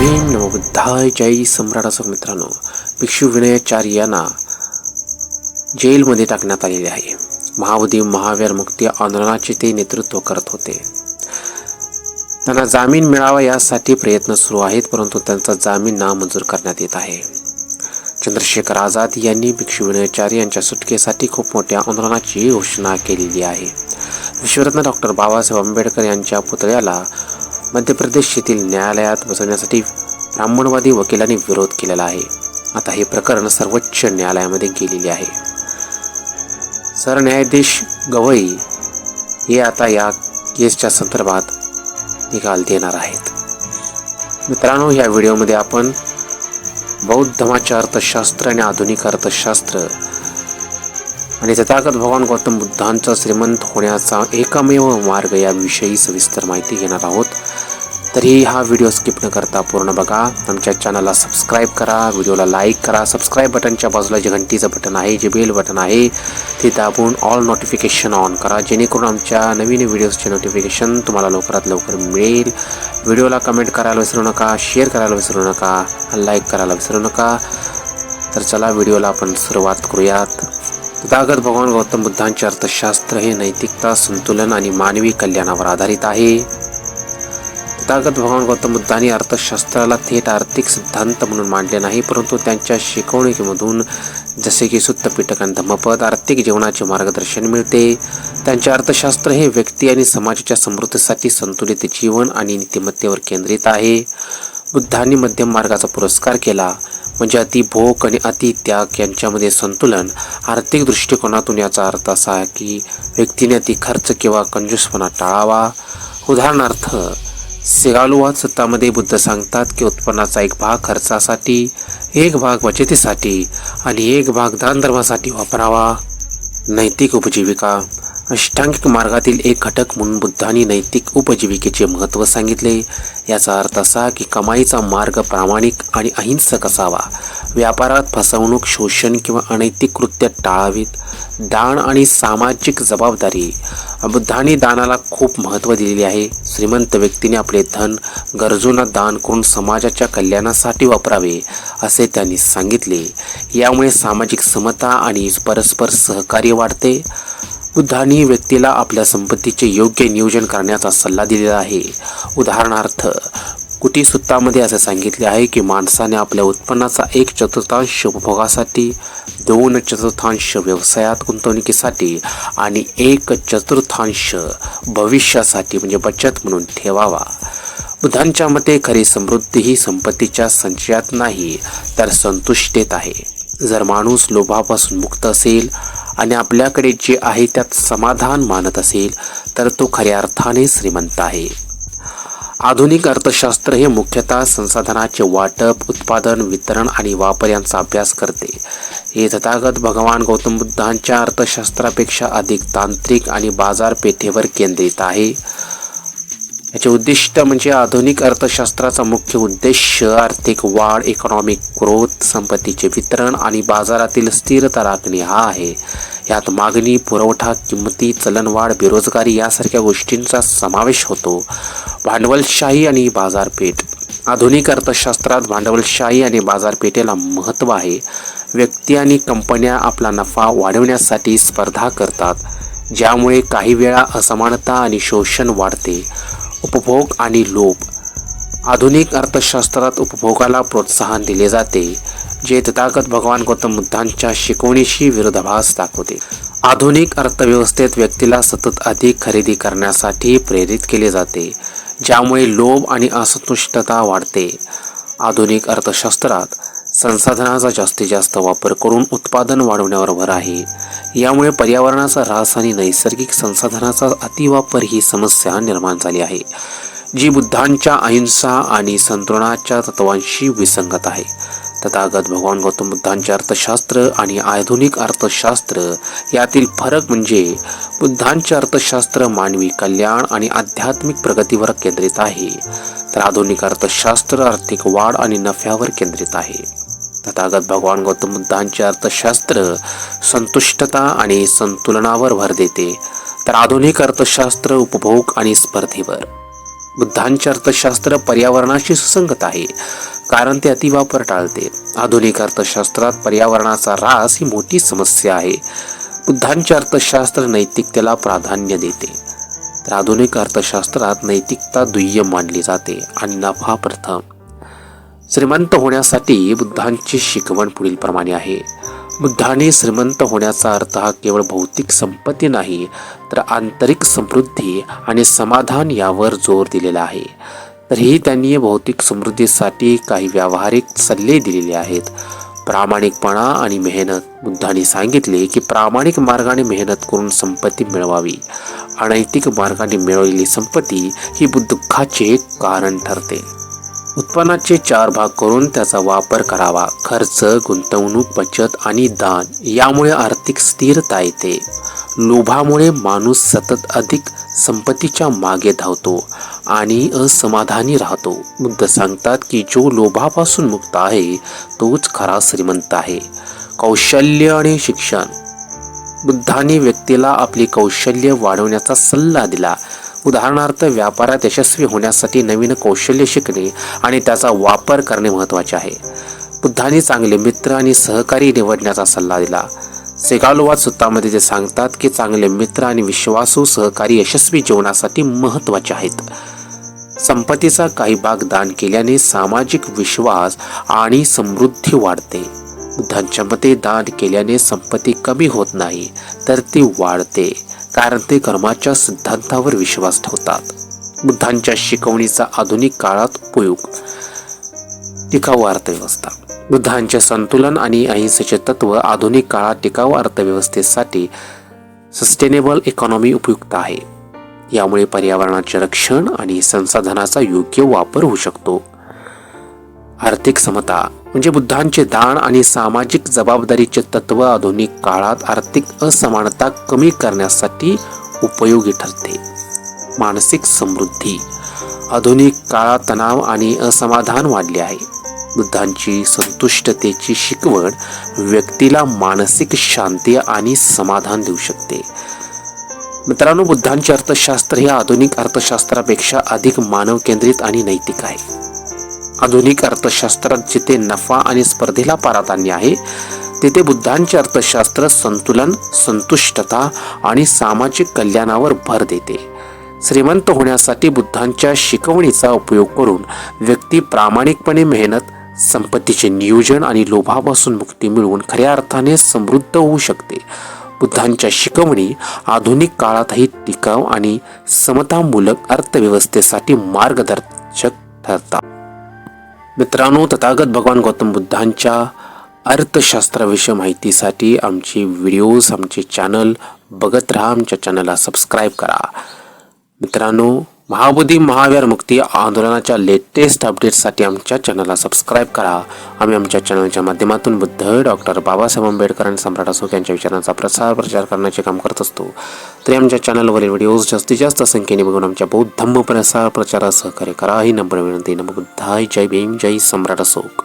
नवीन नवबुद्धाय जय सम्राट असो मित्रांनो भिक्षू विनयाचार्य यांना जेलमध्ये टाकण्यात आलेले आहे. महावधी महावीर मुक्ती आंदोलनाचे ते नेतृत्व करत होते. त्यांना जामीन मिळावा यासाठी प्रयत्न सुरू आहेत परंतु त्यांचा जामीन नामंजूर करण्यात येत आहे. चंद्रशेखर आझाद यांनी भिक्षू विनयाचार्य यांच्या सुटकेसाठी खूप मोठ्या आंदोलनाची घोषणा केलेली आहे. विश्वरत्न डॉक्टर बाबासाहेब आंबेडकर यांच्या पुतळ्याला मध्य प्रदेश येथील न्यायालयात बसवण्यासाठी ब्राह्मणवादी वकिलांनी विरोध केलेला आहे. आता हे प्रकरण सर्वोच्च न्यायालयामध्ये गेलेले आहे. सरन्यायाधीश गवई हे आता या केसच्या संदर्भात निकाल देणार आहेत. मित्रांनो या व्हिडिओमध्ये आपण बौद्ध धर्माचे अर्थशास्त्र आणि आधुनिक अर्थशास्त्र आणि तथागत भगवान गौतम बुद्धांचा श्रीमंत होण्याचा एकमेव मार्ग याविषयी सविस्तर माहिती घेणार आहोत. तरीही हा व्हिडिओ स्किप न करता पूर्ण बघा. आमच्या चॅनलला सबस्क्राईब करा. व्हिडिओला लाईक करा. सबस्क्राईब बटनच्या बाजूला जे घंटीचं बटन आहे जे बेल बटन आहे ते दाबून ऑल नोटिफिकेशन ऑन करा. जेणेकरून आमच्या नवीन व्हिडिओजचे नोटिफिकेशन तुम्हाला लवकरात लवकर मिळेल. व्हिडिओला कमेंट करायला विसरू नका. शेअर करायला विसरू नका. लाईक करायला विसरू नका. तर चला व्हिडिओला आपण सुरुवात करूयात. तथागत भगवान गौतम बुद्धांचे अर्थशास्त्र हे नैतिकता संतुलन आणि मानवी कल्याणावर आधारित आहे. तथागत भगवान गौतम बुद्धांनी अर्थशास्त्राला थेट आर्थिक सिद्धांत म्हणून मांडले नाही परंतु त्यांच्या शिकवणुकीमधून जसे की सुत्त पिटक आणि धम्मपद आर्थिक जीवनाचे मार्गदर्शन मिळते. त्यांचे अर्थशास्त्र हे व्यक्ती आणि समाजाच्या समृद्धीसाठी संतुलित जीवन आणि नीतिमत्तेवर केंद्रित आहे. बुद्धांनी मध्यम मार्गाचा पुरस्कार केला म्हणजे अतिभोग आणि अति त्याग यांच्यामध्ये संतुलन आर्थिक दृष्टिकोनातून याचा अर्थ असा आहे की व्यक्तीने अति खर्च किंवा कंजूसपणा टाळावा. उदाहरणार्थ सिगालुवाद सत्तामध्ये बुद्ध सांगतात की उत्पन्नाचा एक भाग खर्चासाठी एक भाग बचतीसाठी आणि एक भाग दानधर्मासाठी वापरावा. नैतिक उपजीविका. अष्टांगिक मार्गातील एक घटक म्हणून बुद्धांनी नैतिक उपजीविकेचे महत्त्व सांगितले. याचा अर्थ असा की कमाईचा मार्ग प्रामाणिक आणि अहिंसक असावा. व्यापारात फसवणूक शोषण किंवा अनैतिक कृत्य टाळावीत. दान आणि सामाजिक जबाबदारी. बुद्धाने दानाला खूप महत्त्व दिलेले आहे. श्रीमंत व्यक्तीने आपले धन गरजूंना दान करून समाजाच्या कल्याणासाठी वापरावे असे त्यांनी सांगितले. यामुळे सामाजिक समता आणि परस्पर सहकार्य वाढते. बुद्धांनी व्यक्तीला आपल्या संपत्तीचे योग्य नियोजन करण्याचा सल्ला दिलेला आहे. उदाहरणार्थ कुटी सुत्तामध्ये असे सांगितले आहे की माणसाने आपल्या उत्पन्नाचा एक चतुर्थांश उपभोगासाठी दोन चतुर्थांश व्यवसायात गुंतवणुकीसाठी आणि एक चतुर्थांश भविष्यासाठी म्हणजे बचत म्हणून ठेवावा. बुद्धांच्या मते खरी समृद्धी ही संपत्तीच्या संचयात नाही तर संतुष्टेत आहे. जर माणूस लोभापासून मुक्त असेल आणि आपल्याकडे जे आहे त्यात समाधान मानत असेल तर तो खऱ्या अर्थाने श्रीमंत आहे. आधुनिक अर्थशास्त्र हे मुख्यतः संसाधनाचे वाटप उत्पादन वितरण आणि वापर यांचा अभ्यास करते. हे तथागत भगवान गौतम बुद्धांच्या अर्थशास्त्रापेक्षा अधिक तांत्रिक आणि बाजारपेठेवर केंद्रित आहे. याचे उद्दिष्ट म्हणजे आधुनिक अर्थशास्त्राचा मुख्य उद्देश आर्थिक वाढ इकॉनॉमिक ग्रोथ संपत्तीचे वितरण आणि बाजारातील स्थिरता राखणे हा आहे. यात मागणी पुरवठा किंमती चलनवाढ बेरोजगारी यासारख्या गोष्टींचा समावेश होतो. भांडवलशाही आणि बाजारपेठ. आधुनिक अर्थशास्त्रात भांडवलशाही आणि बाजारपेठेला महत्त्व आहे. व्यक्ती आणि कंपन्या आपला नफा वाढवण्यासाठी स्पर्धा करतात ज्यामुळे काही वेळा असमानता आणि शोषण वाढते. उपभोग आणि लोभ. आधुनिक अर्थशास्त्रात उपभोगाला प्रोत्साहन दिले जाते. जे तथागत भगवान गौतम बुद्धांच्या शिकवणीशी विरोधाभास दाखवते. आधुनिक अर्थव्यवस्थेत व्यक्तीला सतत अधिक खरेदी करण्यासाठी प्रेरित केले जाते ज्यामुळे लोभ आणि असंतुष्टता वाढते. आधुनिक अर्थशास्त्रात संसाधनाचा जास्तीत जास्त वापर करून उत्पादन वाढवण्यावर भर आहे. यामुळे पर्यावरणाचा ऱ्हास आणि नैसर्गिक संसाधनाचा अतिवापर ही समस्या निर्माण झाली आहे जी बुद्धांच्या अहिंसा आणि संतुलनाच्या तत्वांशी विसंगत आहे. तथागत भगवान गौतम बुद्धांचे अर्थशास्त्र आणि आधुनिक अर्थशास्त्र यातील फरक म्हणजे बुद्धांचे अर्थशास्त्र मानवी कल्याण आणि आध्यात्मिक प्रगतीवर केंद्रित आहे. तर आधुनिक अर्थशास्त्र आर्थिक वाढ आणि नफ्यावर केंद्रित आहे. तथागत भगवान गौतम बुद्धांचे अर्थशास्त्र संतुष्टता आणि संतुलनावर भर देते. तर आधुनिक अर्थशास्त्र उपभोग आणि स्पर्धेवर. बुद्धांचे अर्थशास्त्र पर्यावरणाशी सुसंगत आहे. कारण ते अतिवापर टाळते. आधुनिक अर्थशास्त्रात पर्यावरणाचा ऱ्हास ही मोठी समस्या आहे. बुद्धांचे अर्थशास्त्र नैतिकतेला प्राधान्य देते. तर आधुनिक अर्थशास्त्रात नैतिकता दुय्यम मानली जाते. आणि नफा प्रथम. श्रीमंत होण्यासाठी बुद्धांची शिकवण पुढील प्रमाणे आहे. बुद्धाने श्रीमंत होण्याचा अर्थ हा केवळ भौतिक संपत्ती नाही तर आंतरिक समृद्धी आणि समाधान यावर जोर दिलेला आहे. तरीही त्यांनी भौतिक समृद्धीसाठी काही व्यावहारिक सल्ले दिलेले आहेत. प्रामाणिकपणा आणि मेहनत. बुद्धाने सांगितले की प्रामाणिक मार्गाने मेहनत करून संपत्ती मिळवावी. अनैतिक मार्गाने मिळवलेली संपत्ती ही दुःखाचे कारण ठरते. उत्पन्नाचे चार भाग करून त्याचा वापर करावा. खर्च गुंतवणूक बचत आणि दान यामुळे आर्थिक स्थिरता येते. लोभामुळे माणूस सतत अधिक संपत्तीच्या मागे धावतो आणि असमाधानी राहतो. बुद्ध सांगतात की जो लोभापासून मुक्त आहे तोच खरा श्रीमंत आहे. कौशल्य आणि शिक्षण. बुद्धाने व्यक्तीला आपली कौशल्य वाढवण्याचा सल्ला दिला. उदाहरणार्थ व्यापारात यशस्वी होण्यासाठी नवीन कौशल्य शिकणे आणि त्याचा वापर करणे महत्त्वाचे आहे. बुद्धाने चांगले मित्र आणि सहकारी निवडण्याचा सल्ला दिला. सेगालोवाद सुत्तामध्ये ते सांगतात की चांगले मित्र आणि विश्वासू सहकारी यशस्वी जीवनासाठी महत्त्वाचे आहेत. संपत्तीचा काही भाग दान केल्याने सामाजिक विश्वास आणि समृद्धी वाढते. बुद्धांच्या मते दान केल्याने संपत्ती कमी होत नाही तर ती वाढते कारण ते कर्माच्या सिद्धांतावर विश्वास ठेवतात. बुद्धांच्या शिकवणीचा आधुनिक काळात उपयोग. टिकाऊ अर्थव्यवस्था. बुद्धांचे संतुलन आणि अहिंसेचे तत्व आधुनिक काळात टिकाऊ अर्थव्यवस्थेसाठी सस्टेनेबल इकॉनॉमी उपयुक्त आहे. यामुळे पर्यावरणाचे रक्षण आणि संसाधनाचा योग्य वापर होऊ शकतो. आर्थिक समता म्हणजे बुद्धांचे दान आणि सामाजिक जबाबदारीचे तत्व आधुनिक काळात आर्थिक असमानता कमी करण्यासाठी उपयोगी ठरते. मानसिक समृद्धी आधुनिक काळात तणाव आणि असमाधान वाढले आहे. बुद्धांची संतुष्टतेची शिकवण व्यक्तीला मानसिक शांती आणि समाधान देऊ शकते. मित्रांनो बुद्धांचे अर्थशास्त्र हे आधुनिक अर्थशास्त्रापेक्षा अधिक मानव केंद्रित आणि नैतिक आहे. आधुनिक अर्थशास्त्रात जिथे नफा आणि स्पर्धेला प्राधान्य आहे तिथे बुद्धांचे अर्थशास्त्र संतुलन संतुष्टता आणि सामाजिक कल्याणावर भर देते. श्रीमंत होण्यासाठी बुद्धांच्या शिकवणीचा उपयोग करून व्यक्ती प्रामाणिकपणे मेहनत संपत्तीचे नियोजन आणि लोभापासून मुक्ती मिळवून खऱ्या अर्थाने समृद्ध होऊ शकते. बुद्धांच्या शिकवणी आधुनिक काळातही टिकाव आणि समतामूलक अर्थव्यवस्थेसाठी मार्गदर्शक ठरतात. मित्रांनो तथागत भगवान गौतम बुद्धांच्या अर्थशास्त्राविषयी माहितीसाठी आमचे व्हिडिओज आमचे चॅनल बघत राहा आमच्या चॅनलला सबस्क्राईब करा. मित्रांनो महाबोधी महावीर मुक्ती आंदोलनाच्या लेटेस्ट अपडेट्ससाठी आमच्या चॅनलला सबस्क्राईब करा. आम्ही आमच्या चॅनलच्या माध्यमातून बुद्ध डॉक्टर बाबासाहेब आंबेडकर आणि सम्राट अशोक यांच्या विचारांचा प्रसार प्रचार करण्याचे काम करत असतो. तरी आमच्या चॅनलवरील व्हिडिओज जास्तीत जास्त संख्येने बघून आमच्या बौद्ध धम्म प्रसार प्रचारात सहकार्य करा. ही नंबर विनंती. नम बुद्धाय. जय भीम. जय सम्राट अशोक.